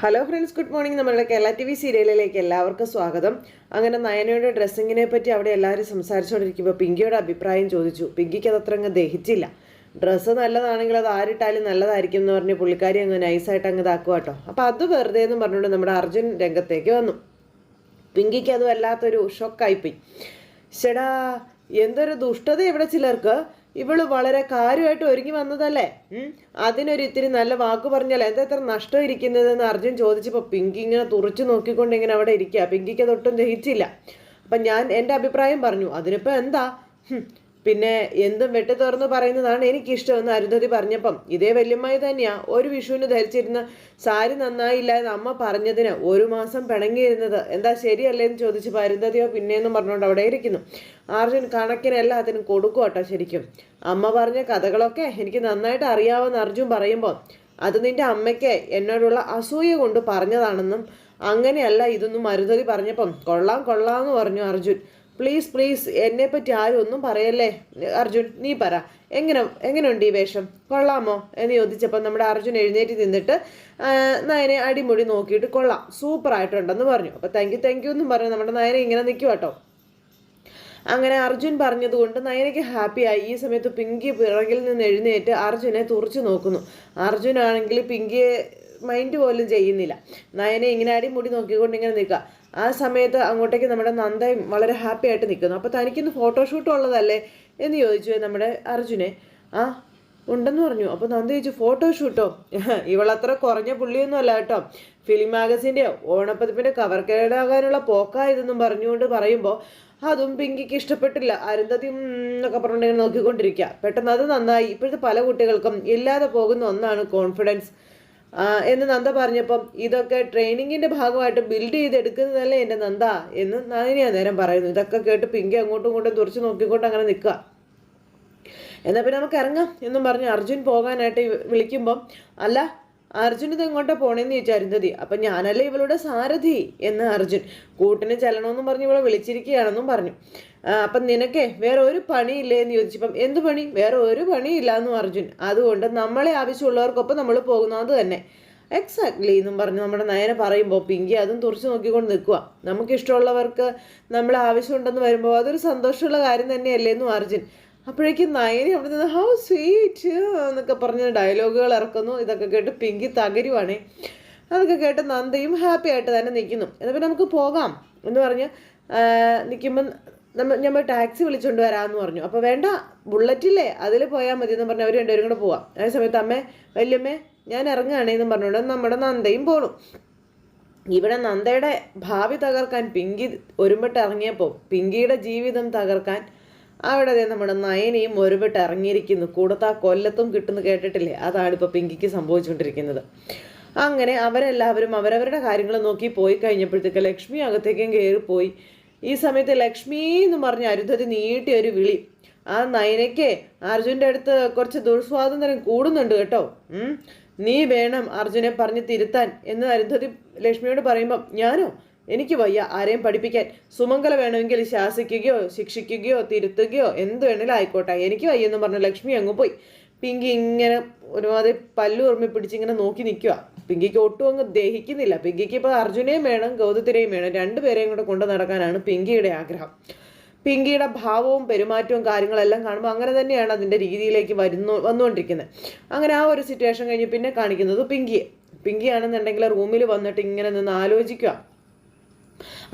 Hello friends good morning നമ്മളുടെ Kerala T V സീരിയലിലേക്ക് എല്ലാവർക്കും സ്വാഗതം. അങ്ങനെ നയനയുടെ ഡ്രസ്സിങ്ങിനെ പറ്റി അവിടെ എല്ലാവരും സംസാരിച്ചുകൊണ്ടിരിക്കുമ്പോൾ പിങ്കിയുടെ അഭിപ്രായം ചോദിച്ചു. പിങ്കിക്ക് അത് അത്ര അങ്ങ് ദഹിച്ചില്ല. ഡ്രസ്സ് നല്ലതാണെങ്കിൽ അത് ആരിട്ടാലും നല്ലതായിരിക്കും എന്ന് പറഞ്ഞ് പുള്ളിക്കാരി അങ്ങ് നൈസായിട്ട് അങ്ങ് ഇതാക്കുക കേട്ടോ. അപ്പോൾ അത് വെറുതെ എന്ന് പറഞ്ഞുകൊണ്ട് നമ്മുടെ അർജുൻ രംഗത്തേക്ക് വന്നു. പിങ്കിക്ക് അത് വല്ലാത്തൊരു ഷോക്കായിപ്പോയി ചേടാ എന്തൊരു ദുഷ്ടത ഇവിടെ ചിലർക്ക്. ഇവൾ വളരെ കാര്യമായിട്ട് ഒരുങ്ങി വന്നതല്ലേ? അതിനൊരു ഇത്തിരി നല്ല വാക്ക് പറഞ്ഞാൽ എന്താ ഇത്ര നഷ്ടം ഇരിക്കുന്നതെന്ന് അർജുൻ ചോദിച്ചപ്പോൾ പിങ്കി ഇങ്ങനെ തുറച്ചു നോക്കിക്കൊണ്ട് ഇങ്ങനെ അവിടെ ഇരിക്കുക പിങ്കിക്ക് അതൊട്ടും ദഹിച്ചില്ല. അപ്പം ഞാൻ എന്റെ അഭിപ്രായം പറഞ്ഞു. അതിനിപ്പോൾ എന്താ? പിന്നെ എന്തും വെട്ടി തുറന്ന് പറയുന്നതാണ് എനിക്കിഷ്ടമെന്ന് അരുന്ധതി പറഞ്ഞപ്പം. ഇതേ വല്യമ്മായി തന്നെയാ. ഒരു വിഷുവിന് ധരിച്ചിരുന്ന സാരി നന്നായില്ല എന്ന് അമ്മ പറഞ്ഞതിന് ഒരു മാസം പിണങ്ങിയിരുന്നത്. എന്താ ശരിയല്ലേ എന്ന് ചോദിച്ചപ്പോൾ അരുന്ധതിയോ പിന്നെയെന്നും പറഞ്ഞുകൊണ്ട് അവിടെ ഇരിക്കുന്നു. അർജുൻ കണക്കിന് എല്ലാത്തിനും കൊടുക്കും കേട്ടോ ശരിക്കും. അമ്മ പറഞ്ഞ കഥകളൊക്കെ എനിക്ക് നന്നായിട്ട് അറിയാവുന്ന അർജുൻ പറയുമ്പോൾ അത് നിന്റെ അമ്മയ്ക്ക് എന്നോടുള്ള അസൂയ കൊണ്ട് പറഞ്ഞതാണെന്നും അങ്ങനെയല്ല ഇതൊന്നും അരുന്ധതി പറഞ്ഞപ്പം കൊള്ളാം കൊള്ളാം എന്ന് പറഞ്ഞു അർജുൻ. പ്ലീസ് പ്ലീസ് എന്നെ പറ്റി ആരും ഒന്നും പറയല്ലേ? അർജുൻ നീ പറ. എങ്ങനെ എങ്ങനെയുണ്ട് ഈ വേഷം? കൊള്ളാമോ? എന്ന് ചോദിച്ചപ്പോൾ നമ്മുടെ അർജുൻ എഴുന്നേറ്റ് നിന്നിട്ട് നയനെ അടിമുടി നോക്കിയിട്ട് കൊള്ളാം. സൂപ്പറായിട്ടുണ്ടെന്ന് പറഞ്ഞു. അപ്പോൾ താങ്ക് യു താങ്ക് യു എന്നും പറഞ്ഞു. നമ്മുടെ നയനെ ഇങ്ങനെ നിൽക്കും കേട്ടോ അങ്ങനെ അർജുൻ പറഞ്ഞതുകൊണ്ട് നയനയ്ക്ക് ഹാപ്പിയായി ഈ സമയത്ത് പിങ്കി പിറകിൽ നിന്ന് എഴുന്നേറ്റ് അർജുനെ തുറച്ചു നോക്കുന്നു. അർജുൻ ആണെങ്കിൽ പിങ്കിയെ മൈൻഡ് പോലും ചെയ്യുന്നില്ല. നയനെ ഇങ്ങനെ അടിമുടി നോക്കിക്കൊണ്ട് ഇങ്ങനെ നിൽക്കുക. ആ സമയത്ത് അങ്ങോട്ടേക്ക് നമ്മുടെ നന്ദയും വളരെ ഹാപ്പി ആയിട്ട് നിൽക്കുന്നു അപ്പോൾ തനിക്കിന്ന് ഫോട്ടോഷൂട്ട് ഉള്ളതല്ലേ എന്ന് ചോദിച്ചു നമ്മുടെ അർജുനെ. ആ ഉണ്ടെന്ന് പറഞ്ഞു. അപ്പോൾ നന്ദി ചോദിച്ചു ഫോട്ടോഷൂട്ടോ ഇവളത്ര കുറഞ്ഞ പുള്ളിയൊന്നും അല്ല കേട്ടോ. ഫിലിം മാഗസിന്റെ ഓണപ്പതിപ്പിന്റെ കവർ കേടാകാനുള്ള പോക്കാ ഇതെന്നും പറഞ്ഞുകൊണ്ട് പറയുമ്പോൾ അതും പിങ്കിക്ക് ഇഷ്ടപ്പെട്ടില്ല. അരുന്ധതി എന്നൊക്കെ പറഞ്ഞിട്ടുണ്ടെങ്കിൽ നോക്കിക്കൊണ്ടിരിക്കുക. പെട്ടെന്ന് അത് നന്നായി. ഇപ്പോഴത്തെ പല കുട്ടികൾക്കും ഇല്ലാതെ പോകുന്ന ഒന്നാണ് കോൺഫിഡൻസ് എന്ന് നന്ദ പറഞ്ഞപ്പം ഇതൊക്കെ ട്രെയിനിങ്ങിന്റെ ഭാഗമായിട്ട് ബിൽഡ് ചെയ്തെടുക്കുന്നതല്ലേ എന്റെ നന്ദ എന്ന് നദിനിയാ നേരം പറയുന്നു. ഇതൊക്കെ കേട്ട് പിങ്കി അങ്ങോട്ടും ഇങ്ങോട്ടും തുറച്ച് നോക്കിക്കൊണ്ട് അങ്ങനെ നിൽക്കുക. എന്നാൽ പിന്നെ നമുക്ക് ഇറങ്ങാം എന്നും പറഞ്ഞ് അർജുൻ പോകാനായിട്ട് വിളിക്കുമ്പം അല്ല അർജുൻ ഇത് എങ്ങോട്ടാ പോണേന്ന് ചോദിച്ചു അരുന്ധതി അപ്പം ഞാനല്ലേ ഇവളുടെ സാരഥി എന്ന് അർജുൻ കൂട്ടിന് ചെല്ലണമെന്നും പറഞ്ഞു ഇവളെ വിളിച്ചിരിക്കുകയാണെന്നും പറഞ്ഞു. അപ്പം നിനക്കേ വേറെ ഒരു പണിയില്ലേ എന്ന് ചോദിച്ചപ്പം എന്ത് പണി? വേറെ ഒരു പണിയില്ല എന്നും അർജുൻ. അതുകൊണ്ട് നമ്മളെ ആവശ്യമുള്ളവർക്കൊപ്പം നമ്മൾ പോകുന്നത് തന്നെ. എക്സാക്ട്ലി എന്നും പറഞ്ഞ് നമ്മുടെ നയന പറയുമ്പോൾ പിങ്കി അതും തുറച്ചു നോക്കിക്കൊണ്ട് നിൽക്കുക നമുക്കിഷ്ടമുള്ളവർക്ക് നമ്മളെ ആവശ്യമുണ്ടെന്ന് വരുമ്പോൾ അതൊരു സന്തോഷമുള്ള കാര്യം തന്നെയല്ലേ എന്നും അർജുൻ. അപ്പോഴേക്കും നയനി അവിടെ നിന്ന് ഹൗ സ്വീറ്റ് എന്നൊക്കെ പറഞ്ഞ് ഡയലോഗുകൾ ഇറക്കുന്നു. ഇതൊക്കെ കേട്ട് പിങ്കി തകരുവാണേ. അതൊക്കെ കേട്ട് നന്ദയും ഹാപ്പി ആയിട്ട് തന്നെ നിൽക്കുന്നു. എന്നാൽ നമുക്ക് പോകാം എന്ന് പറഞ്ഞ് നിൽക്കുമ്പം നമ്മൾ നമ്മൾ ടാക്സി വിളിച്ചുകൊണ്ട് വരാമെന്ന് പറഞ്ഞു. അപ്പോൾ വേണ്ട ബുള്ളറ്റില്ലേ അതിൽ പോയാൽ മതി എന്ന് പറഞ്ഞ് അവർ രണ്ടുപേരും കൂടെ പോവാം. അതേ സമയത്ത് അമ്മേ വല്യമ്മേ ഞാൻ ഇറങ്ങുകയാണെന്ന് പറഞ്ഞുകൊണ്ട് നമ്മുടെ നന്ദയും പോണു. ഇവിടെ നന്ദയുടെ ഭാവി തകർക്കാൻ പിങ്കി ഒരുമിട്ട് ഇറങ്ങിയപ്പോൾ പിങ്കിയുടെ ജീവിതം തകർക്കാൻ അവിടെ അതേ നമ്മുടെ നയനയും ഒരുപെട്ട് ഇറങ്ങിയിരിക്കുന്നു. കൂടത്താ കൊല്ലത്തും കിട്ടുന്നു കേട്ടിട്ടില്ലേ? അതാണ് ഇപ്പോൾ പിങ്കിക്ക് സംഭവിച്ചുകൊണ്ടിരിക്കുന്നത്. അങ്ങനെ അവരെല്ലാവരും അവരവരുടെ കാര്യങ്ങൾ നോക്കി പോയി കഴിഞ്ഞപ്പോഴത്തേക്ക് ലക്ഷ്മി അകത്തേക്കും കയറിപ്പോയി ഈ സമയത്ത് ലക്ഷ്മി എന്ന് പറഞ്ഞ് അരുന്ധതി നീട്ടിയ ഒരു വിളി. ആ നയനയ്ക്ക് അർജുന്റെ അടുത്ത് കുറച്ച് ദുർസ്വാതന്ത്ര്യം കൂടുന്നുണ്ട് കേട്ടോ. നീ വേണം അർജുനെ പറഞ്ഞ് തിരുത്താൻ എന്ന് അരുന്ധതി ലക്ഷ്മിയോട് പറയുമ്പം ഞാനോ? എനിക്ക് വയ്യ. ആരെയും പഠിപ്പിക്കാൻ. സുമംഗല വേണമെങ്കിൽ ശാസിക്കുകയോ ശിക്ഷിക്കുകയോ തിരുത്തുകയോ എന്ത് വേണേലും ആയിക്കോട്ടെ. എനിക്ക് വയ്യെന്ന് പറഞ്ഞു ലക്ഷ്മി അങ്ങ് പോയി. പിങ്കി ഇങ്ങനെ ഒരുമാതിരി പല്ലു ഉറമ്മി പിടിച്ചിങ്ങനെ നോക്കി നിൽക്കുക പിങ്കിക്ക് ഒട്ടും അങ്ങ് ദഹിക്കുന്നില്ല. പിങ്കിക്ക് ഇപ്പോൾ അർജുനെയും വേണം ഗൗതത്തിനെയും വേണം. രണ്ടുപേരെയും കൂടെ കൊണ്ടു നടക്കാനാണ് പിങ്കിയുടെ ആഗ്രഹം. പിങ്കിയുടെ ഭാവവും പെരുമാറ്റവും കാര്യങ്ങളെല്ലാം കാണുമ്പോൾ അങ്ങനെ തന്നെയാണ് അതിന്റെ രീതിയിലേക്ക് വരുന്നു വന്നുകൊണ്ടിരിക്കുന്നത്. അങ്ങനെ ആ ഒരു സിറ്റുവേഷൻ കഴിഞ്ഞ് പിന്നെ കാണിക്കുന്നത് പിങ്കിയെ. പിങ്കിയാണെന്നുണ്ടെങ്കിൽ റൂമിൽ വന്നിട്ട് ഇങ്ങനെ നിന്ന് ആലോചിക്കുക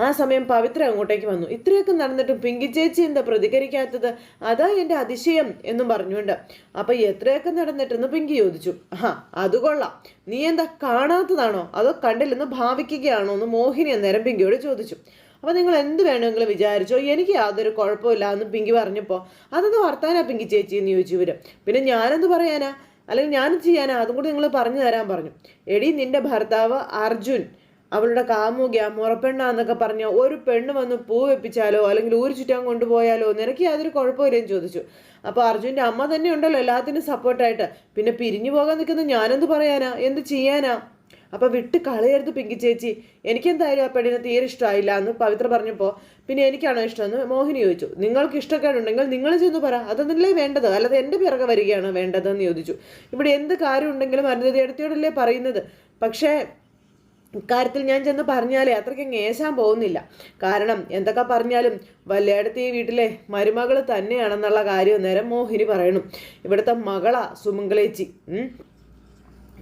ആ സമയം പവിത്ര അങ്ങോട്ടേക്ക് വന്നു. ഇത്രയൊക്കെ നടന്നിട്ടും പിങ്കി ചേച്ചി എന്താ പ്രതികരിക്കാത്തത്? അതാ എന്റെ അതിശയം എന്നും പറഞ്ഞുകൊണ്ട്. അപ്പൊ എത്രയൊക്കെ നടന്നിട്ടെന്ന് പിങ്കി ചോദിച്ചു. ആ അത് കൊള്ളാം. നീ എന്താ കാണാത്തതാണോ? അതോ കണ്ടില്ലെന്ന് ഭാവിക്കുകയാണോ എന്ന് മോഹിനി അന്നേരം പിങ്കിയോട് ചോദിച്ചു. അപ്പൊ നിങ്ങൾ എന്ത് വേണമെങ്കിലും വിചാരിച്ചോ? എനിക്ക് യാതൊരു കുഴപ്പമില്ല എന്ന് പിങ്കി പറഞ്ഞപ്പോൾ അതൊന്ന് വർത്താനാ പിങ്കി ചേച്ചി എന്ന് ചോദിച്ചു ഇവർ. പിന്നെ ഞാനെന്ത് പറയാനാ? അല്ലെങ്കിൽ ഞാൻ ചെയ്യാനാ? അതും കൂടി നിങ്ങൾ പറഞ്ഞു തരാൻ പറഞ്ഞു. എടി നിന്റെ ഭർത്താവ് അർജുൻ. അവളുടെ കാമുകിയ മുറപ്പെണ്ണ എന്നൊക്കെ പറഞ്ഞ ഒരു പെണ്ണ് വന്ന് പൂ വെപ്പിച്ചാലോ അല്ലെങ്കിൽ ഊരു ചുറ്റാൻ കൊണ്ടുപോയാലോ നിനക്ക് യാതൊരു കുഴപ്പമില്ലെന്ന് ചോദിച്ചു. അപ്പോൾ അർജുന്റെ അമ്മ തന്നെ ഉണ്ടല്ലോ എല്ലാത്തിനും സപ്പോർട്ടായിട്ട് പിന്നെ പിരിഞ്ഞു പോകാൻ നിൽക്കുന്ന ഞാനെന്ത് പറയാനാ? എന്ത് ചെയ്യാനാ? അപ്പോൾ വിട്ട് കളയരുത് പിങ്കി ചേച്ചി. എനിക്കെന്തായാലും ആ പെണ്ണിനെ തീരെ ഇഷ്ടമായില്ല എന്ന് പവിത്ര പറഞ്ഞപ്പോൾ പിന്നെ എനിക്കാണോ ഇഷ്ടമെന്ന് മോഹിനി ചോദിച്ചു. നിങ്ങൾക്ക് ഇഷ്ടക്കേടുണ്ടെങ്കിൽ നിങ്ങൾ ചെന്ന് പറ. അതൊന്നല്ലേ വേണ്ടത്? അല്ലാതെ എന്റെ പിറകെ വരികയാണ് വേണ്ടതെന്ന് ചോദിച്ചു. ഇവിടെ എന്ത് കാര്യം ഉണ്ടെങ്കിലും അടുത്തിയോടല്ലേ പറയുന്നത്. പക്ഷേ ഇക്കാര്യത്തിൽ ഞാൻ ചെന്ന് പറഞ്ഞാലേ അത്രയ്ക്ക് ഏശാൻ പോകുന്നില്ല. കാരണം എന്തൊക്കെ പറഞ്ഞാലും വല്ലയിടത്ത് ഈ വീട്ടിലെ മരുമകൾ തന്നെയാണെന്നുള്ള കാര്യം നേരം മോഹിനി പറയണു. ഇവിടുത്തെ മകളാ സുമംഗലേച്ചി.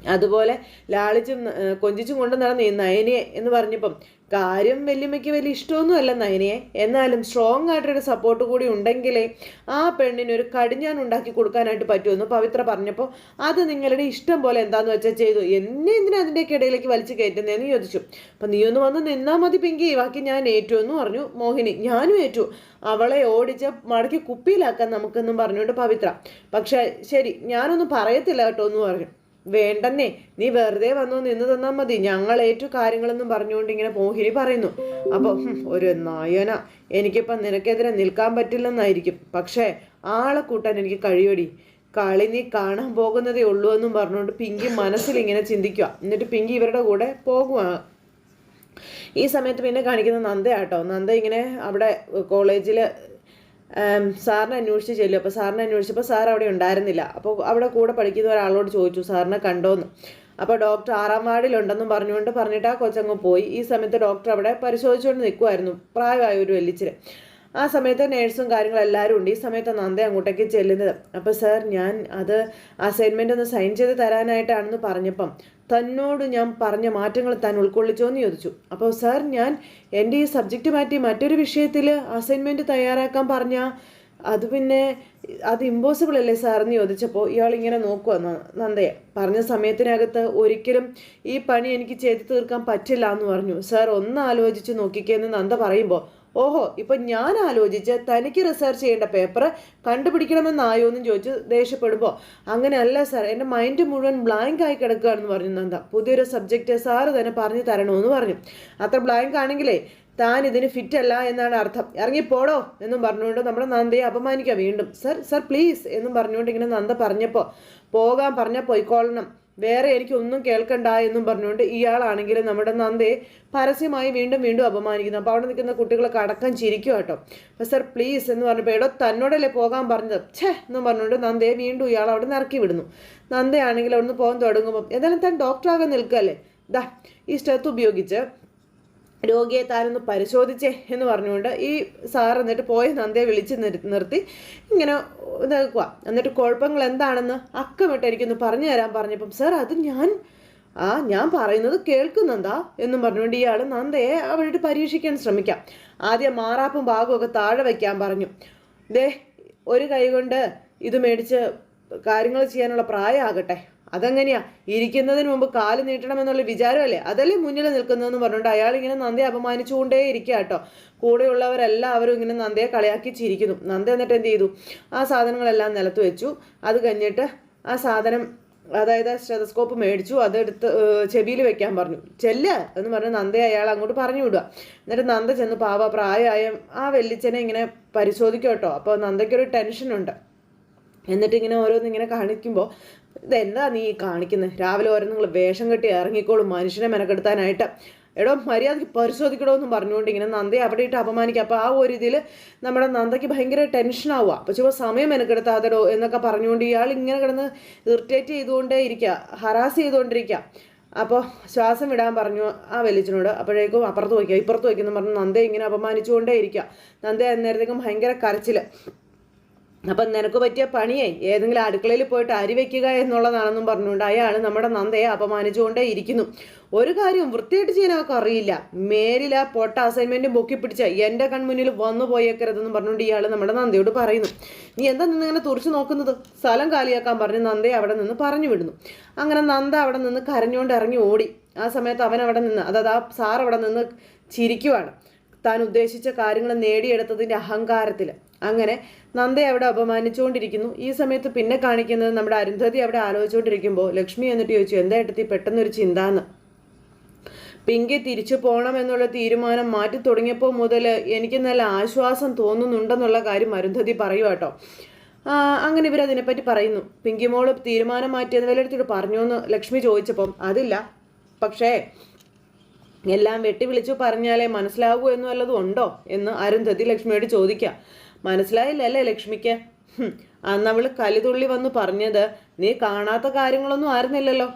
അതുപോലെ ലാളിച്ചും കൊഞ്ചിച്ചും കൊണ്ട് നടന്ന നയനയെ എന്ന് പറഞ്ഞപ്പം കാര്യം വല്യമ്മയ്ക്ക് വലിയ ഇഷ്ടമൊന്നും അല്ല നയനയെ. എന്നാലും സ്ട്രോങ് ആയിട്ടൊരു സപ്പോർട്ട് കൂടി ഉണ്ടെങ്കിലേ ആ പെണ്ണിന് ഒരു കടിഞ്ഞാൻ ഉണ്ടാക്കി കൊടുക്കാനായിട്ട് പറ്റുമെന്ന് പവിത്ര പറഞ്ഞപ്പോൾ അത് നിങ്ങളുടെ ഇഷ്ടം പോലെ എന്താന്ന് വെച്ചാൽ ചെയ്തു. എന്നെ എന്തിനാ അതിന്റെയൊക്കെ ഇടയിലേക്ക് വലിച്ചു കയറ്റുന്നതെന്ന് ചോദിച്ചു. അപ്പം നീ ഒന്ന് വന്ന് നിന്നാൽ മതി പിങ്കി ബാക്കി ഞാൻ ഏറ്റു എന്ന് പറഞ്ഞു മോഹിനി. ഞാനും ഏറ്റു. അവളെ ഓടിച്ച മടക്കി കുപ്പിയിലാക്കാൻ നമുക്കെന്നും പറഞ്ഞുകൊണ്ട് പവിത്ര. പക്ഷേ ശരി ഞാനൊന്നും പറയത്തില്ല കേട്ടോ എന്ന് പറഞ്ഞു. വേണ്ടെന്നേ. നീ വെറുതെ വന്നു നിന്ന് തന്നാൽ മതി. ഞങ്ങൾ ഏറ്റു കാര്യങ്ങളെന്നും പറഞ്ഞുകൊണ്ട് ഇങ്ങനെ മോഹിനി പറയുന്നു. അപ്പോൾ ഒരു നായന. എനിക്കിപ്പം നിനക്കെതിരെ നിൽക്കാൻ പറ്റില്ലെന്നായിരിക്കും. പക്ഷേ ആളെ കൂട്ടാൻ എനിക്ക് കഴിയടി കളി നീ കാണാൻ പോകുന്നതേ ഉള്ളൂ എന്നും പറഞ്ഞുകൊണ്ട് പിങ്കി മനസ്സിൽ ഇങ്ങനെ ചിന്തിക്കുക എന്നിട്ട് പിങ്കി ഇവരുടെ കൂടെ പോകുവാണ് ഈ സമയത്ത് പിന്നെ കാണിക്കുന്ന നന്ദയാട്ടോ. നന്ദ ഇങ്ങനെ അവിടെ കോളേജിൽ സാറിനെ അന്വേഷിച്ച് ചെല്ലും. അപ്പോൾ സാറിനെ അന്വേഷിച്ചപ്പോൾ സാർ അവിടെ ഉണ്ടായിരുന്നില്ല. അപ്പോൾ അവിടെ കൂടെ പഠിക്കുന്ന ഒരാളോട് ചോദിച്ചു സാറിനെ കണ്ടോന്ന്? അപ്പോൾ ഡോക്ടർ ആറാം വാർഡിലുണ്ടെന്നും പറഞ്ഞുകൊണ്ട് പറഞ്ഞിട്ട് ആ കൊച്ചങ്ങ് പോയി. ഈ സമയത്ത് ഡോക്ടർ അവിടെ പരിശോധിച്ചുകൊണ്ട് നിൽക്കുമായിരുന്നു പ്രായമായ ഒരു വലിച്ചിര് ആ സമയത്ത് നേഴ്സും കാര്യങ്ങളും എല്ലാവരും ഉണ്ട്. ഈ സമയത്ത് നന്ദ അങ്ങോട്ടേക്ക് ചെല്ലുന്നത്. അപ്പോൾ സാർ ഞാൻ അത് അസൈൻമെന്റ് ഒന്ന് സൈൻ ചെയ്ത് തരാനായിട്ടാണെന്ന് പറഞ്ഞപ്പം തന്നോട് ഞാൻ പറഞ്ഞ മാറ്റങ്ങൾ താൻ ഉൾക്കൊള്ളിച്ചോ എന്ന് ചോദിച്ചു. അപ്പോൾ സാർ ഞാൻ എന്റെ ഈ സബ്ജക്റ്റ് മാറ്റി മറ്റൊരു വിഷയത്തിൽ അസൈൻമെന്റ് തയ്യാറാക്കാൻ പറഞ്ഞ അത് പിന്നെ അത് ഇമ്പോസിബിൾ അല്ലേ സാർ എന്ന് ചോദിച്ചപ്പോൾ ഇയാൾ ഇങ്ങനെ നോക്കുക നന്ദയെ. പറഞ്ഞ സമയത്തിനകത്ത് ഒരിക്കലും ഈ പണി എനിക്ക് ചെയ്തു തീർക്കാൻ പറ്റില്ല എന്ന് പറഞ്ഞു. സാർ ഒന്ന് ആലോചിച്ച് നോക്കിക്കേന്ന് നന്ദ പറയുമ്പോൾ ഓഹോ ഇപ്പൊ ഞാൻ ആലോചിച്ച് തനിക്ക് റിസർച്ച് ചെയ്യേണ്ട പേപ്പർ കണ്ടുപിടിക്കണമെന്നായോ എന്നും ചോദിച്ച് ദേഷ്യപ്പെടുമ്പോൾ അങ്ങനെയല്ല സാർ എന്റെ മൈൻഡ് മുഴുവൻ ബ്ലാങ്ക് ആയി കിടക്കുകയാണെന്ന് പറഞ്ഞു നന്ദ പുതിയൊരു സബ്ജക്റ്റ് സാറ് തന്നെ പറഞ്ഞു തരണമെന്ന് പറഞ്ഞു. അത്ര ബ്ലാങ്ക് ആണെങ്കിലേ താൻ ഇതിന് ഫിറ്റ് അല്ല എന്നാണ് അർത്ഥം. ഇറങ്ങിപ്പോടോ എന്നും പറഞ്ഞുകൊണ്ട് നമ്മുടെ നന്ദയെ അപമാനിക്കുക വീണ്ടും. സർ സർ പ്ലീസ് എന്നും പറഞ്ഞുകൊണ്ട് ഇങ്ങനെ നന്ദ പറഞ്ഞപ്പോൾ പോകാൻ പറഞ്ഞാൽ പോയിക്കോളണം വേറെ എനിക്കൊന്നും കേൾക്കണ്ട എന്നും പറഞ്ഞുകൊണ്ട് ഇയാളാണെങ്കിൽ നമ്മുടെ നന്ദയെ പരസ്യമായി വീണ്ടും വീണ്ടും അപമാനിക്കുന്നു. അപ്പോൾ അവിടെ നിൽക്കുന്ന കുട്ടികളൊക്കെ അടക്കം ചിരിക്കും കേട്ടോ. അപ്പം സർ പ്ലീസ് എന്ന് പറഞ്ഞപ്പോൾ എടോ തന്നോടല്ലേ പോകാൻ പറഞ്ഞത്? ഛേ എന്നും പറഞ്ഞുകൊണ്ട് നന്ദയെ വീണ്ടും ഇയാൾ അവിടെ നിന്ന് ഇറക്കി വിടുന്നു. നന്ദയാണെങ്കിൽ അവിടുന്ന് പോകാൻ തുടങ്ങുമ്പോൾ എന്തായാലും താൻ നിൽക്കുക നിൽക്കുകയല്ലേ ദാ ഈ സ്റ്റെത്ത് ഉപയോഗിച്ച് രോഗിയെ താനൊന്ന് പരിശോധിച്ചേ എന്ന് പറഞ്ഞുകൊണ്ട് ഈ സാർ എന്നിട്ട് പോയി നന്ദയെ വിളിച്ച് നിർ- നിർത്തി. ഇങ്ങനെ ഇതാക്കുക എന്നിട്ട് കുഴപ്പങ്ങൾ എന്താണെന്ന് അക്കമിട്ട് എനിക്കൊന്ന് പറഞ്ഞു തരാൻ പറഞ്ഞപ്പം സാർ അത് ഞാൻ ആ ഞാൻ പറയുന്നത് കേൾക്കുന്നെന്താ എന്നും പറഞ്ഞുകൊണ്ട് ഇയാൾ നന്ദയെ അവിടെ പരീക്ഷിക്കാൻ ശ്രമിക്കാം. ആദ്യം മാറാപ്പും ഭാഗവും ഒക്കെ താഴെ വയ്ക്കാൻ പറഞ്ഞു. ദേ ഒരു കൈ കൊണ്ട് ഇത് മേടിച്ച് കാര്യങ്ങൾ ചെയ്യാനുള്ള പ്രായമാകട്ടെ. അതെങ്ങനെയാ? ഇരിക്കുന്നതിന് മുമ്പ് കാൽ നീട്ടണമെന്നുള്ള വിചാരമല്ലേ? അതല്ലേ മുന്നിൽ നിൽക്കുന്നതെന്ന് പറഞ്ഞുകൊണ്ട് അയാൾ ഇങ്ങനെ നന്ദയെ അപമാനിച്ചുകൊണ്ടേ ഇരിക്കുക കേട്ടോ. കൂടെയുള്ളവരെല്ലാവരും ഇങ്ങനെ നന്ദയെ കളിയാക്കി ചിരിക്കുന്നു. നന്ദ എന്നിട്ട് എന്ത് ചെയ്തു? ആ സാധനങ്ങളെല്ലാം നിലത്ത് വെച്ചു. അത് കഴിഞ്ഞിട്ട് ആ സാധനം അതായത് സ്റ്റെതസ്കോപ്പ് മേടിച്ചു. അതെടുത്ത് ചെവിയിൽ വെക്കാൻ പറഞ്ഞു. ചെല്ല എന്ന് പറഞ്ഞ് നന്ദയെ അയാൾ അങ്ങോട്ട് പറഞ്ഞു വിടുക. എന്നിട്ട് നന്ദ ചെന്ന് പാവ പ്രായമായ ആ വെല്ലിച്ചനെ ഇങ്ങനെ പരിശോധിക്കും കേട്ടോ. അപ്പോൾ നന്ദയ്ക്കൊരു ടെൻഷനുണ്ട്. എന്നിട്ട് ഇങ്ങനെ ഓരോന്ന് ഇങ്ങനെ കാണിക്കുമ്പോൾ ഇതെന്താ നീ കാണിക്കുന്നത് രാവിലെ ഓരോ നിങ്ങൾ വേഷം കെട്ടി ഇറങ്ങിക്കോളും മനുഷ്യനെ മെനക്കെടുത്താനായിട്ട്. എടോ മര്യാദയ്ക്ക് പരിശോധിക്കണോ എന്ന് പറഞ്ഞുകൊണ്ട് ഇങ്ങനെ നന്ദയെ അവിടെ ഇട്ട് അപമാനിക്കുക അപ്പോൾ ആ ഒരു ഇതിൽ നമ്മുടെ നന്ദയ്ക്ക് ഭയങ്കര ടെൻഷനാവുക അപ്പോൾ ചുമ്മാ സമയം മെനക്കെടുത്താതെടോ എന്നൊക്കെ പറഞ്ഞുകൊണ്ട് ഇയാൾ ഇങ്ങനെ കിടന്ന് ഇറിറ്റേറ്റ് ചെയ്തുകൊണ്ടേ ഇരിക്കുക ഹറാസ് ചെയ്തുകൊണ്ടിരിക്കുക അപ്പോൾ ശ്വാസം വിടാൻ പറഞ്ഞു ആ വലിച്ചനോട് അപ്പോഴേക്കും അപ്പുറത്ത് വയ്ക്കുക ഇപ്പുറത്ത് വയ്ക്കുന്നു പറഞ്ഞു നന്ദയെ ഇങ്ങനെ അപമാനിച്ചുകൊണ്ടേ ഇരിക്കുക നന്ദ അന്നേരത്തേക്കും ഭയങ്കര കരച്ചിൽ അപ്പം നിനക്ക് പറ്റിയ പണിയെ ഏതെങ്കിലും അടുക്കളയിൽ പോയിട്ട് അരി വെക്കുക എന്നുള്ളതാണെന്നും പറഞ്ഞുകൊണ്ട് അയാൾ നമ്മുടെ നന്ദയെ അപമാനിച്ചുകൊണ്ടേ ഇരിക്കുന്നു. ഒരു കാര്യം വൃത്തിയായിട്ട് ചെയ്യാൻ അവർക്ക് അറിയില്ല. മേലിൽ ആ പൊട്ട അസൈൻമെന്റും പൊക്കി പിടിച്ച എന്റെ കൺമുന്നിൽ വന്നു പോയേക്കരുതെന്ന് പറഞ്ഞുകൊണ്ട് ഇയാൾ നമ്മുടെ നന്ദയോട് പറയുന്നു. നീ എന്താ നിന്ന് ഇങ്ങനെ തുറച്ചു നോക്കുന്നത്? സ്ഥലം കാലിയാക്കാൻ പറഞ്ഞ് നന്ദയെ അവിടെ നിന്ന് പറഞ്ഞു വിടുന്നു. അങ്ങനെ നന്ദ അവിടെ നിന്ന് കരഞ്ഞുകൊണ്ട് ഇറങ്ങി ഓടി. ആ സമയത്ത് അവൻ അവിടെ നിന്ന് അതായത് ആ സാർ അവിടെ നിന്ന് ചിരിക്കുവാണ്. താൻ ഉദ്ദേശിച്ച കാര്യങ്ങൾ നേടിയെടുത്തതിന്റെ അഹങ്കാരത്തിൽ. അങ്ങനെ നന്ദയെ അവിടെ അപമാനിച്ചുകൊണ്ടിരിക്കുന്നു. ഈ സമയത്ത് പിന്നെ കാണിക്കുന്നത് നമ്മുടെ അരുന്ധതി അവിടെ ആലോചിച്ചുകൊണ്ടിരിക്കുമ്പോൾ ലക്ഷ്മി എന്നിട്ട് ചോദിച്ചു എന്താ പെട്ടെന്നൊരു പെട്ടെന്നൊരു ചിന്താന്ന്? പിങ്കി തിരിച്ചു പോകണം എന്നുള്ള തീരുമാനം മാറ്റി തുടങ്ങിയപ്പോൾ മുതൽ എനിക്ക് നല്ല ആശ്വാസം തോന്നുന്നുണ്ടെന്നുള്ള കാര്യം അരുന്ധതി പറയുക കേട്ടോ അങ്ങനെ ഇവരതിനെപ്പറ്റി പറയുന്നു. പിങ്കി മോൾ തീരുമാനം മാറ്റിയെന്ന് വല്ലയിടത്തോട് പറഞ്ഞു എന്ന് ലക്ഷ്മി ചോദിച്ചപ്പം അതില്ല. പക്ഷേ എല്ലാം വെട്ടി വിളിച്ചു പറഞ്ഞാലേ മനസ്സിലാകൂ എന്ന് വല്ലതും ഉണ്ടോ എന്ന് അരുന്ധതി ലക്ഷ്മിയോട് ചോദിക്കാം. മനസ്സിലായില്ല അല്ലേ ലക്ഷ്മിക്ക് അന്ന് അവൾ കലിതുള്ളി വന്ന് പറഞ്ഞത് നീ കാണാത്ത കാര്യങ്ങളൊന്നും ആയിരുന്നില്ലല്ലോ.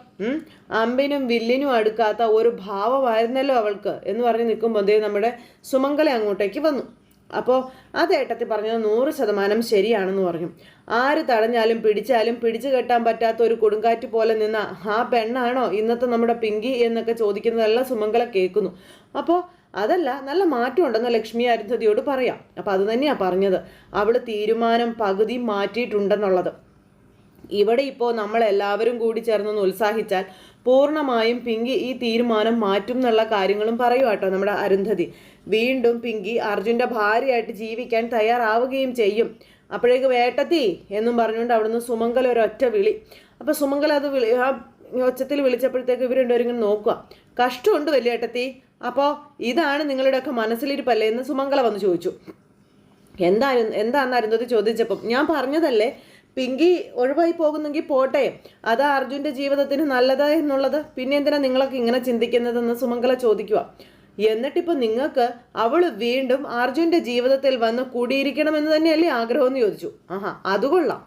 അമ്പിനും വില്ലിനും അടുക്കാത്ത ഒരു ഭാവമായിരുന്നല്ലോ അവൾക്ക് എന്ന് പറഞ്ഞ് നിൽക്കുമ്പോൾ ദേ നമ്മുടെ സുമംഗല അങ്ങോട്ടേക്ക് വന്നു. അപ്പോൾ അത് ഏട്ടത്തി പറഞ്ഞത് നൂറ് ശതമാനം ശരിയാണെന്ന് പറഞ്ഞു. ആര് തടഞ്ഞാലും പിടിച്ചാലും പിടിച്ചു കെട്ടാൻ പറ്റാത്ത ഒരു കൊടുങ്കാറ്റ് പോലെ നിന്ന ആ പെണ്ണാണോ ഇന്നത്തെ നമ്മുടെ പിങ്കി എന്നൊക്കെ ചോദിക്കുന്നതല്ല സുമംഗല കേൾക്കുന്നു. അപ്പോൾ അതല്ല നല്ല മാറ്റമുണ്ടെന്ന് ലക്ഷ്മി അരുന്ധതിയോട് പറയാം. അപ്പോൾ അത് തന്നെയാണ് പറഞ്ഞത്. അവൾ തീരുമാനം പകുതി മാറ്റിയിട്ടുണ്ടെന്നുള്ളത്. ഇവിടെ ഇപ്പോൾ നമ്മളെല്ലാവരും കൂടി ചേർന്നൊന്ന് ഉത്സാഹിച്ചാൽ പൂർണമായും പിങ്കി ഈ തീരുമാനം മാറ്റും എന്നുള്ള കാര്യങ്ങളും പറയുവാട്ടോ നമ്മുടെ അരുന്ധതി. വീണ്ടും പിങ്കി അർജുന്റെ ഭാര്യയായിട്ട് ജീവിക്കാൻ തയ്യാറാവുകയും ചെയ്യും. അപ്പോഴേക്ക് വേട്ടത്തി എന്നും പറഞ്ഞുകൊണ്ട് അവിടുന്ന് സുമംഗല ഒരൊറ്റ വിളി. അപ്പോൾ സുമംഗല അത് വിളി ആ ഒച്ചത്തിൽ വിളിച്ചപ്പോഴത്തേക്ക് ഇവർ നോക്കുക. കഷ്ടമുണ്ട് വലിയേട്ടത്തി അപ്പോൾ ഇതാണ് നിങ്ങളുടെയൊക്കെ മനസ്സിലിരിപ്പല്ലേ? എന്ന് സുമംഗല വന്ന് ചോദിച്ചു. എന്തായിരുന്നു എന്താന്ന് അത് ചോദിച്ചപ്പം ഞാൻ പറഞ്ഞതല്ലേ പിങ്കി ഒഴിവായി പോകുന്നെങ്കിൽ പോട്ടെ. അത് അർജുന്റെ ജീവിതത്തിന് നല്ലതാ എന്നുള്ളത്. പിന്നെ എന്തിനാ നിങ്ങളൊക്കെ ഇങ്ങനെ ചിന്തിക്കുന്നതെന്ന് സുമംഗല ചോദിക്കുക. എന്നിട്ടിപ്പോൾ നിങ്ങൾക്ക് അവൾ വീണ്ടും അർജുന്റെ ജീവിതത്തിൽ വന്ന് കൂടിയിരിക്കണമെന്ന് തന്നെയല്ലേ ആഗ്രഹം എന്ന് ചോദിച്ചു. ആഹാ അതുകൊള്ളാം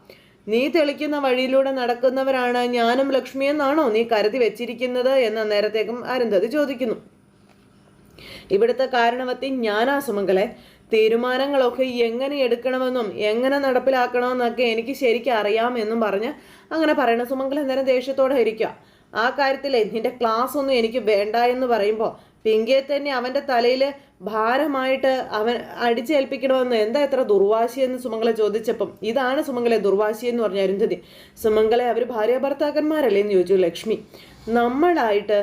നീ തെളിക്കുന്ന വഴിയിലൂടെ നടക്കുന്നവരാണ് ഞാനും ലക്ഷ്മിയെന്നാണോ നീ കരുതി വെച്ചിരിക്കുന്നത് എന്ന നേരത്തേക്കും അരുന്ധതി ചോദിക്കുന്നു. ഇവിടുത്തെ കാരണവത്തി ഞാനാ സുമംഗലെ. തീരുമാനങ്ങളൊക്കെ എങ്ങനെ എടുക്കണമെന്നും എങ്ങനെ നടപ്പിലാക്കണമെന്നൊക്കെ എനിക്ക് ശരിക്കും അറിയാമെന്നും പറഞ്ഞ് അങ്ങനെ പറയണ സുമംഗല നേരം ദേഷ്യത്തോടെ ഇരിക്കുക. ആ കാര്യത്തിൽ നിന്റെ ക്ലാസ് ഒന്നും എനിക്ക് വേണ്ട എന്ന് പറയുമ്പോൾ പിങ്കിയെ തന്നെ അവന്റെ തലയിൽ ഭാരമായിട്ട് അവൻ അടിച്ചേൽപ്പിക്കണമെന്ന് എന്താ എത്ര ദുർവാശിയെന്ന് സുമംഗല ചോദിച്ചപ്പം ഇതാണ് സുമംഗലെ ദുർവാശി എന്ന് പറഞ്ഞ അരുന്ധതി. സുമംഗലെ അവർ ഭാര്യ ഭർത്താക്കന്മാരല്ലേ എന്ന് ചോദിച്ചു ലക്ഷ്മി. നമ്മളായിട്ട്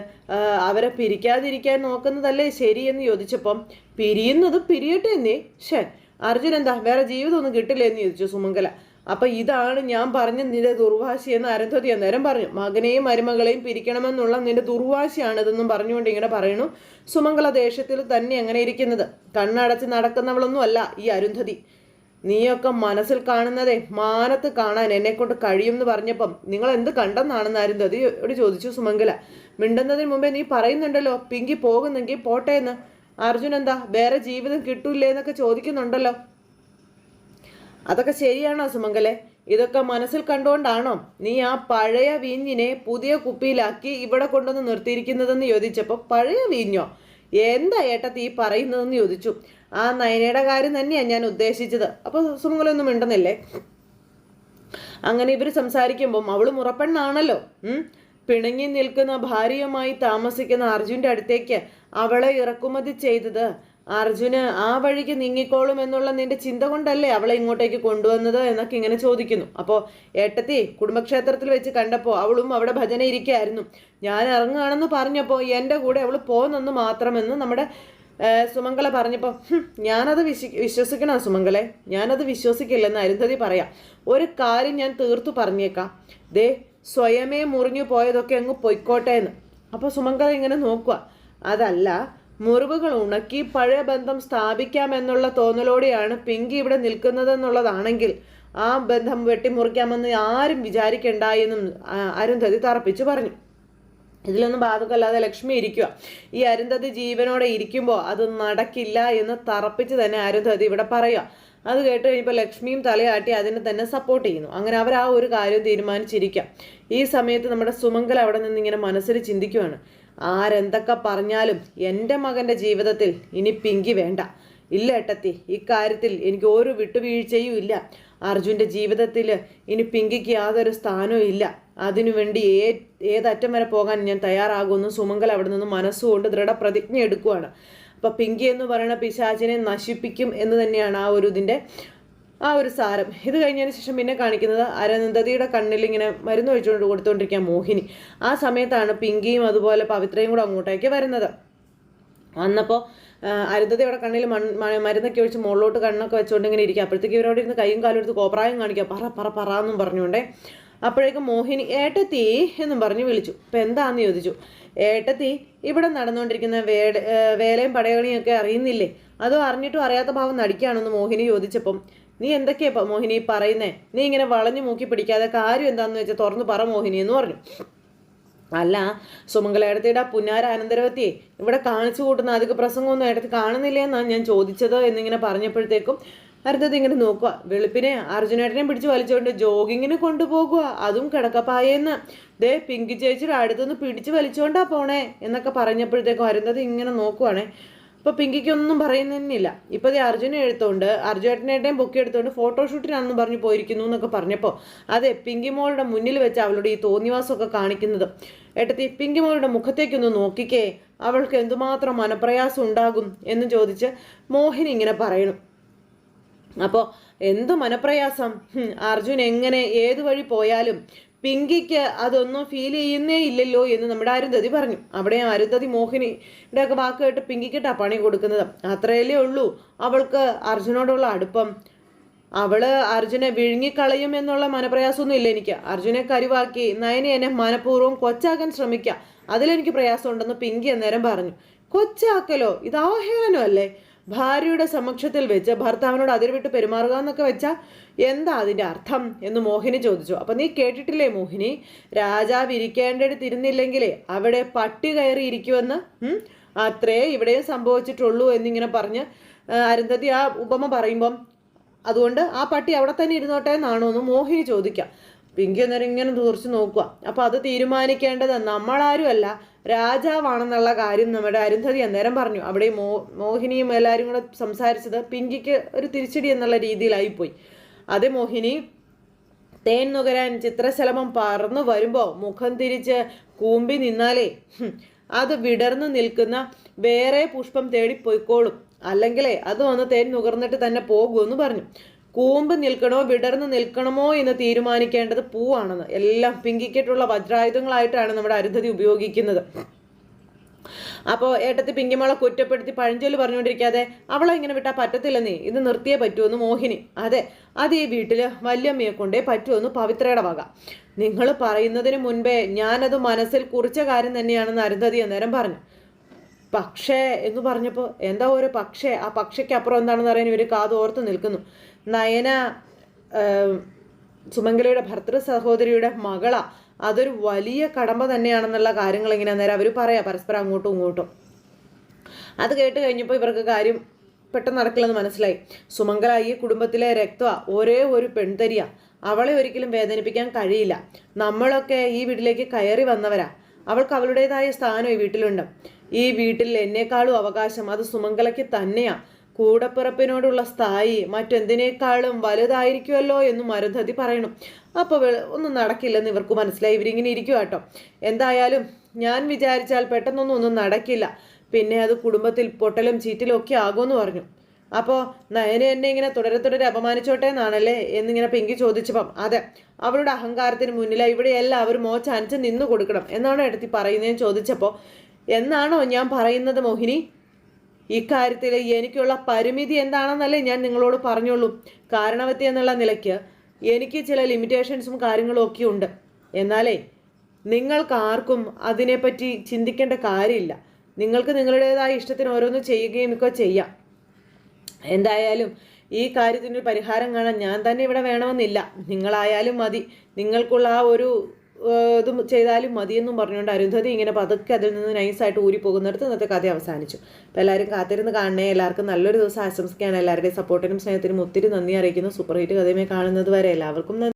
അവരെ പിരിക്കാതിരിക്കാൻ നോക്കുന്നതല്ലേ ശരിയെന്ന് ചോദിച്ചപ്പം പിരിയുന്നത് പിരിയട്ടെ എന്നേ. ഷേ അർജുൻ എന്താ വേറെ ജീവിതമൊന്നും കിട്ടില്ല എന്ന് ചോദിച്ചു സുമംഗല അപ്പൊ ഇതാണ് ഞാൻ പറഞ്ഞ നിന്റെ ദുർവാശി എന്ന് അരുന്ധതി അന്നേരം പറഞ്ഞു. മകനെയും മരുമകളെയും പിരിക്കണമെന്നുള്ള നിന്റെ ദുർവാശിയാണിതെന്നും പറഞ്ഞുകൊണ്ട് ഇങ്ങനെ പറയുന്നു. സുമംഗല ദേശത്തിൽ തന്നെ അങ്ങനെ ഇരിക്കുന്നത്. കണ്ണടച്ച് നടക്കുന്നവളൊന്നും അല്ല ഈ അരുന്ധതി. നീയൊക്കെ മനസ്സിൽ കാണുന്നതേ മാനത്ത് കാണാൻ എന്നെ കൊണ്ട് കഴിയും എന്ന് പറഞ്ഞപ്പം നിങ്ങൾ എന്ത് കണ്ടെന്നാണെന്ന് അരുന്ധതിയോട് ചോദിച്ചു സുമംഗല. മിണ്ടുന്നതിന് മുമ്പേ നീ പറയുന്നുണ്ടല്ലോ പിങ്കി പോകുന്നെങ്കിൽ പോട്ടെ എന്ന്. അർജുൻ എന്താ വേറെ ജീവിതം കിട്ടൂലേ എന്നൊക്കെ ചോദിക്കുന്നുണ്ടല്ലോ. അതൊക്കെ ശരിയാണോ സുമംഗലെ? ഇതൊക്കെ മനസ്സിൽ കണ്ടുകൊണ്ടാണോ നീ ആ പഴയ വീഞ്ഞിനെ പുതിയ കുപ്പിയിലാക്കി ഇവിടെ കൊണ്ടുവന്ന് നിർത്തിയിരിക്കുന്നതെന്ന് ചോദിച്ചപ്പോൾ പഴയ വീഞ്ഞോ? എന്താ ഏട്ടത്തി ഈ പറയുന്നതെന്ന് ചോദിച്ചു. ആ നയനയുടെ കാര്യം തന്നെയാണ് ഞാൻ ഉദ്ദേശിച്ചത്. അപ്പോൾ സുമംഗലൊന്നും മിണ്ടുന്നില്ലേ? അങ്ങനെ ഇവർ സംസാരിക്കുമ്പം അവൾ മുറപ്പെണ്ണാണല്ലോ പിണങ്ങി നിൽക്കുന്ന ഭാര്യയുമായി താമസിക്കുന്ന അർജുന്റെ അടുത്തേക്ക് അവളെ ഇറക്കുമതി ചെയ്തത് അർജുന് ആ വഴിക്ക് നീങ്ങിക്കോളും എന്നുള്ള നിന്റെ ചിന്ത കൊണ്ടല്ലേ അവളെ ഇങ്ങോട്ടേക്ക് കൊണ്ടുവന്നത് എന്നൊക്കെ ഇങ്ങനെ ചോദിക്കുന്നു. അപ്പോൾ ഏട്ടത്തി കുടുംബക്ഷേത്രത്തിൽ വെച്ച് കണ്ടപ്പോൾ അവളും അവിടെ ഭജന ഇരിക്കുകയായിരുന്നു ഞാൻ ഇറങ്ങുകയാണെന്ന് പറഞ്ഞപ്പോൾ എന്റെ കൂടെ അവൾ പോകുന്നെന്ന് മാത്രമെന്ന് നമ്മുടെ സുമംഗല പറഞ്ഞപ്പോൾ ഞാനത് വിശ്വ വിശ്വസിക്കണം സുമംഗലെ ഞാനത് വിശ്വസിക്കില്ലെന്ന് അരുന്ധതി പറയാം. ഒരു കാര്യം ഞാൻ തീർത്തു പറഞ്ഞേക്കാം. ദേ സ്വയമേ മുറിഞ്ഞു പോയതൊക്കെ അങ്ങ് പൊയ്ക്കോട്ടെ എന്ന്. അപ്പോൾ സുമംഗല ഇങ്ങനെ നോക്കുക അതല്ല മുറിവുകൾ ഉണക്കി പഴയ ബന്ധം സ്ഥാപിക്കാമെന്നുള്ള തോന്നലോടെയാണ് പിങ്കി ഇവിടെ നിൽക്കുന്നതെന്നുള്ളതാണെങ്കിൽ ആ ബന്ധം വെട്ടിമുറിക്കാമെന്ന് ആരും വിചാരിക്കണ്ട എന്നും അരുന്ധതി തറപ്പിച്ചു പറഞ്ഞു. ഇതിലൊന്നും ബാധകമല്ലാതെ ലക്ഷ്മി ഇരിക്കുക ഈ അരുന്ധതി ജീവനോടെ ഇരിക്കുമ്പോൾ അത് നടക്കില്ല എന്ന് തറപ്പിച്ച് തന്നെ അരുന്ധതി ഇവിടെ പറയുക അത് കേട്ട് കഴിഞ്ഞപ്പോൾ ലക്ഷ്മിയും തലയാട്ടി അതിനെ തന്നെ സപ്പോർട്ട് ചെയ്യുന്നു. അങ്ങനെ അവർ ആ ഒരു കാര്യം തീരുമാനിച്ചിരിക്കാം ഈ സമയത്ത് നമ്മുടെ സുമംഗൽ അവിടെ നിന്ന് ഇങ്ങനെ മനസ്സിൽ ചിന്തിക്കുവാണ്. ആരെന്തൊക്കെ പറഞ്ഞാലും എന്റെ മകന്റെ ജീവിതത്തിൽ ഇനി പിങ്കി വേണ്ട. ഇല്ല ഏട്ടത്തി ഇക്കാര്യത്തിൽ എനിക്ക് ഒരു വിട്ടുവീഴ്ചയും ഇല്ല. അർജുന്റെ ജീവിതത്തിൽ ഇനി പിങ്കിക്ക് യാതൊരു സ്ഥാനവും ഇല്ല. അതിനുവേണ്ടി ഏ ഏതറ്റം വരെ പോകാൻ ഞാൻ തയ്യാറാകുമെന്ന് സുമംഗൽ അവിടെ നിന്ന് മനസ്സുകൊണ്ട് ദൃഢപ്രതിജ്ഞ എടുക്കുകയാണ് അപ്പോൾ പിങ്കി എന്ന് പറയുന്ന പിശാചിനെ നശിപ്പിക്കും എന്ന് തന്നെയാണ് ആ ഒരു ഇതിന്റെ ആ ഒരു സാരം. ഇത് കഴിഞ്ഞതിന് ശേഷം പിന്നെ കാണിക്കുന്നത് അരനന്ദതിയുടെ കണ്ണിൽ ഇങ്ങനെ മരുന്ന് ഒഴിച്ചുകൊണ്ട് കൊടുത്തുകൊണ്ടിരിക്കുക മോഹിനി. ആ സമയത്താണ് പിങ്കിയും അതുപോലെ പവിത്രയും കൂടെ അങ്ങോട്ടേക്ക് വരുന്നത്. വന്നപ്പോൾ അരുന്ധതി അവിടെ കണ്ണിൽ മണ് മരുന്നൊക്കെ ഒഴിച്ച് മുകളിലോട്ട് കണ്ണൊക്കെ വെച്ചുകൊണ്ട് ഇങ്ങനെ ഇരിക്കുക. അപ്പോഴത്തേക്ക് ഇവരോട് ഇരുന്ന് കൈയും കാലും എടുത്ത് കോപ്രായം കാണിക്കുക. പറ പറ പറ എന്നും പറഞ്ഞുകൊണ്ടേ അപ്പോഴേക്കും മോഹിനി ഏട്ടത്തി എന്നും പറഞ്ഞ് വിളിച്ചു. ഇപ്പം എന്താന്ന്? ചോദിച്ചു. ഏട്ടത്തി ഇവിടെ നടന്നുകൊണ്ടിരിക്കുന്ന വേട വേലയും പടയണിയും ഒക്കെ അറിയുന്നില്ലേ? അതോ അറിഞ്ഞിട്ടും അറിയാത്ത ഭാവം നടിക്കുകയാണെന്ന് മോഹിനി ചോദിച്ചപ്പം നീ എന്തൊക്കെയാ മോഹിനി പറയുന്നേ? നീ ഇങ്ങനെ വളഞ്ഞു മൂക്കി പിടിക്കാതെ കാര്യം എന്താണെന്ന് വെച്ചാൽ തുറന്നു പറ മോഹിനി എന്ന് പറഞ്ഞു. അല്ല സുമംഗലയിടത്തിയുടെ പുന്നാര അനന്തരവത്തിയെ ഇവിടെ കാണിച്ചു കൂട്ടുന്ന അധിക പ്രസംഗമൊന്നും ഇടത്ത് കാണുന്നില്ല എന്നാണ് ഞാൻ ചോദിച്ചത് എന്നിങ്ങനെ പറഞ്ഞപ്പോഴത്തേക്കും അരുന്ധതി ഇങ്ങനെ നോക്കുക വെളുപ്പിനെ അർജുനേട്ടനെ പിടിച്ച് വലിച്ചുകൊണ്ട് ജോഗിങ്ങിന് കൊണ്ടുപോകുക അതും കിടക്കപ്പായെന്ന് ദേ പിങ്കി ചേച്ചിയുടെ അടുത്തുനിന്ന് പിടിച്ച് വലിച്ചുകൊണ്ടാ പോണേ എന്നൊക്കെ പറഞ്ഞപ്പോഴത്തേക്കും അരുന്ധതി ഇങ്ങനെ നോക്കുവാണേ. അപ്പോൾ പിങ്കിക്കൊന്നും പറയുന്നില്ല ഇപ്പോൾ ദേ അർജുനെ എഴുത്തോണ്ട് അർജുനേട്ടനെയും ബുക്ക് എടുത്തോണ്ട് ഫോട്ടോഷൂട്ടിനാണെന്ന് പറഞ്ഞ് പോയിരിക്കുന്നു എന്നൊക്കെ പറഞ്ഞപ്പോൾ അതെ പിങ്കി മോളുടെ മുന്നിൽ വെച്ച് അവളുടെ ഈ തോന്നിവാസമൊക്കെ കാണിക്കുന്നത്. ഏട്ടത്തി പിങ്കി മോളുടെ മുഖത്തേക്കൊന്ന് നോക്കിക്കേ. അവൾക്ക് എന്തുമാത്രം മനപ്രയാസം ഉണ്ടാകും എന്ന് ചോദിച്ച് മോഹിനി ഇങ്ങനെ പറയണം. അപ്പോൾ എന്ത് മനപ്രയാസം? അർജുൻ എങ്ങനെ ഏതു വഴി പോയാലും പിങ്കിക്ക് അതൊന്നും ഫീൽ ചെയ്യുന്നേ ഇല്ലല്ലോ എന്ന് നമ്മുടെ അരുന്ധതി പറഞ്ഞു. അവിടെ അരുന്ധതി മോഹിനിയുടെ ഒക്കെ വാക്ക് കേട്ട് പിങ്കിക്കിട്ടാ പണി കൊടുക്കുന്നത്. അത്രയല്ലേ ഉള്ളൂ. അവൾക്ക് അർജുനോടുള്ള അടുപ്പം. അവൾ അർജുനെ വിഴുങ്ങിക്കളയും എന്നുള്ള മനപ്രയാസമൊന്നും ഇല്ല എനിക്ക്. അർജുനെ കരുവാക്കി നയനെ എന്നെ മനഃപൂർവം കൊച്ചാക്കാൻ ശ്രമിക്കുക അതിലെനിക്ക് പ്രയാസമുണ്ടെന്ന് പിങ്കി അന്നേരം പറഞ്ഞു. കൊച്ചാക്കലോ? ഇത് അവഹേളനോ അല്ലേ ഭാര്യയുടെ സമക്ഷത്തിൽ വെച്ച് ഭർത്താവിനോട് അതിർവിട്ട് പെരുമാറുക എന്നൊക്കെ വെച്ചാൽ എന്താ അതിന്റെ അർത്ഥം എന്ന് മോഹിനി ചോദിച്ചു. അപ്പം നീ കേട്ടിട്ടില്ലേ മോഹിനി? രാജാവ് ഇരിക്കേണ്ടടുത്ത് ഇരുന്നില്ലെങ്കിലേ അവിടെ പട്ടി കയറി ഇരിക്കുമെന്ന്? അത്രേ ഇവിടെയും സംഭവിച്ചിട്ടുള്ളൂ എന്നിങ്ങനെ പറഞ്ഞ് അരുന്ധതി ആ ഉപമ പറയുമ്പം അതുകൊണ്ട് ആ പട്ടി അവിടെ തന്നെ ഇരുന്നോട്ടെ എന്നാണോ എന്ന് മോഹിനി ചോദിക്കാം. പിങ്കി അന്നേരം ഇങ്ങനെ തുറച്ച് നോക്കുക. അപ്പോൾ അത് തീരുമാനിക്കേണ്ടത് നമ്മളാരുമല്ല രാജാവാണെന്നുള്ള കാര്യം നമ്മുടെ അരുന്ധതി അന്നേരം പറഞ്ഞു. അവിടെ മോ മോഹിനിയും എല്ലാവരും കൂടെ സംസാരിച്ചത് പിങ്കിക്ക് ഒരു തിരിച്ചടി എന്നുള്ള രീതിയിലായിപ്പോയി. അതേ മോഹിനി തേൻ നുകരാൻ ചിത്രശലഭം പറന്നു വരുമ്പോൾ മുഖം തിരിച്ച് കൂമ്പി നിന്നാലേ അത് വിടർന്നു നിൽക്കുന്ന വേറെ പുഷ്പം തേടി പോയിക്കോളും അല്ലെങ്കിലേ അത് വന്ന് തേൻ നുകർന്നിട്ട് തന്നെ പോകുമെന്ന് പറഞ്ഞു. കൂമ്പ് നിൽക്കണോ വിടർന്ന് നിൽക്കണമോ എന്ന് തീരുമാനിക്കേണ്ടത് പൂവാണെന്ന്. എല്ലാം പിങ്കിക്കെട്ടുള്ള വജ്രായുധങ്ങളായിട്ടാണ് നമ്മുടെ അരുന്ധതി ഉപയോഗിക്കുന്നത്. അപ്പോൾ ഏട്ടത്തി പിങ്കിമോളെ കുറ്റപ്പെടുത്തി പഴഞ്ചൊല്ല് പറഞ്ഞുകൊണ്ടിരിക്കാതെ അവളെ ഇങ്ങനെ വിട്ടാൽ നീ ഇത് നിർത്തിയേ പറ്റുമെന്ന് മോഹിനി. അതെ അത് ഈ വീട്ടിൽ വല്യമ്മയെ കൊണ്ടേ പറ്റുമെന്ന് പവിത്രയുടെ വക. നിങ്ങൾ പറയുന്നതിന് മുൻപേ ഞാനത് മനസ്സിൽ കുറിച്ച കാര്യം തന്നെയാണെന്ന് അരുന്ധതി അന്നേരം പറഞ്ഞു. പക്ഷേ എന്ന് പറഞ്ഞപ്പോൾ എന്താ ഒരു പക്ഷേ? ആ പക്ഷയ്ക്ക് അപ്പുറം എന്താണെന്ന് അറിയാൻ ഇവർ കാതോർത്ത് നിൽക്കുന്നു. നയന സുമംഗലയുടെ ഭർത്തൃ സഹോദരിയുടെ മകള. അതൊരു വലിയ കടമ്പ തന്നെയാണെന്നുള്ള കാര്യങ്ങൾ ഇങ്ങനെ നേരം അവർ പറയാം പരസ്പരം അങ്ങോട്ടും ഇങ്ങോട്ടും. അത് കേട്ട് കഴിഞ്ഞപ്പോൾ ഇവർക്ക് കാര്യം പെട്ടെന്ന് നടക്കില്ലെന്ന് മനസ്സിലായി. സുമംഗല ഈ കുടുംബത്തിലെ രക്തവ ഒരേ ഒരു പെൺതരിയ. അവളെ ഒരിക്കലും വേദനിപ്പിക്കാൻ കഴിയില്ല. നമ്മളൊക്കെ ഈ വീട്ടിലേക്ക് കയറി വന്നവരാ. അവൾക്ക് അവളുടേതായ സ്ഥാനം ഈ വീട്ടിലുണ്ട്. ഈ വീട്ടിൽ എന്നേക്കാളും അവകാശം അത് സുമംഗലയ്ക്ക് തന്നെയാ. കൂടപ്പിറപ്പിനോടുള്ള സ്ഥായി മറ്റെന്തിനേക്കാളും വലുതായിരിക്കുമല്ലോ എന്ന് അരുന്ധതി പറയണം അപ്പോൾ ഒന്നും നടക്കില്ലെന്ന് ഇവർക്ക് മനസ്സിലായി. ഇവരിങ്ങനെ ഇരിക്കുക കേട്ടോ എന്തായാലും ഞാൻ വിചാരിച്ചാൽ പെട്ടെന്നൊന്നും ഒന്നും നടക്കില്ല. പിന്നെ അത് കുടുംബത്തിൽ പൊട്ടലും ചീറ്റലും ഒക്കെ ആകുമെന്ന് പറഞ്ഞു. അപ്പോൾ നയനെ എന്നെ ഇങ്ങനെ തുടരെ തുടരെ അപമാനിച്ചോട്ടെ എന്നാണല്ലേ എന്നിങ്ങനെ പിങ്കി ചോദിച്ചപ്പം. അതെ അവളുടെ അഹങ്കാരത്തിന് മുന്നിലായി ഇവിടെ എല്ലാവരും മോച്ചാനിച്ച് നിന്നു കൊടുക്കണം എന്നാണ് എടുത്തി പറയുന്നതെന്ന് ചോദിച്ചപ്പോൾ എന്നാണോ ഞാൻ പറയുന്നത് മോഹിനി? ഇക്കാര്യത്തിൽ എനിക്കുള്ള പരിമിതി എന്താണെന്നല്ലേ ഞാൻ നിങ്ങളോട് പറഞ്ഞുള്ളൂ. കാരണവത്തി എന്നുള്ള നിലയ്ക്ക് എനിക്ക് ചില ലിമിറ്റേഷൻസും കാര്യങ്ങളും ഒക്കെ ഉണ്ട്. എന്നാലേ നിങ്ങൾക്ക് ആർക്കും അതിനെപ്പറ്റി ചിന്തിക്കേണ്ട കാര്യമില്ല. നിങ്ങൾക്ക് നിങ്ങളുടേതായ ഇഷ്ടത്തിന് ഓരോന്ന് ചെയ്യുകയും ഒക്കെ ചെയ്യാം. എന്തായാലും ഈ കാര്യത്തിനൊരു പരിഹാരം കാണാൻ ഞാൻ തന്നെ ഇവിടെ വേണമെന്നില്ല. നിങ്ങളായാലും മതി. നിങ്ങൾക്കുള്ള ആ ഒരു ഇത് ചെയ്താലും മതിയെന്നും പറഞ്ഞുകൊണ്ട് അരുന്ധതി ഇങ്ങനെ പതുക്കെ അതിൽ നിന്ന് നൈസായിട്ട് ഊരി പോകുന്നിടത്ത് ഇന്നത്തെ കഥ അവസാനിച്ചു. അപ്പോൾ എല്ലാവരും കാത്തിരുന്ന് കാണണേ. എല്ലാവർക്കും നല്ലൊരു ദിവസം ആശംസിക്കുകയാണ്. എല്ലാവരുടെയും സപ്പോർട്ടിനും സ്നേഹത്തിനും ഒത്തിരി നന്ദി അറിയിക്കുന്നു. സൂപ്പർ ഹിറ്റ് കഥയുമായി കാണുന്നത് വരെ എല്ലാവർക്കും നന്ദി.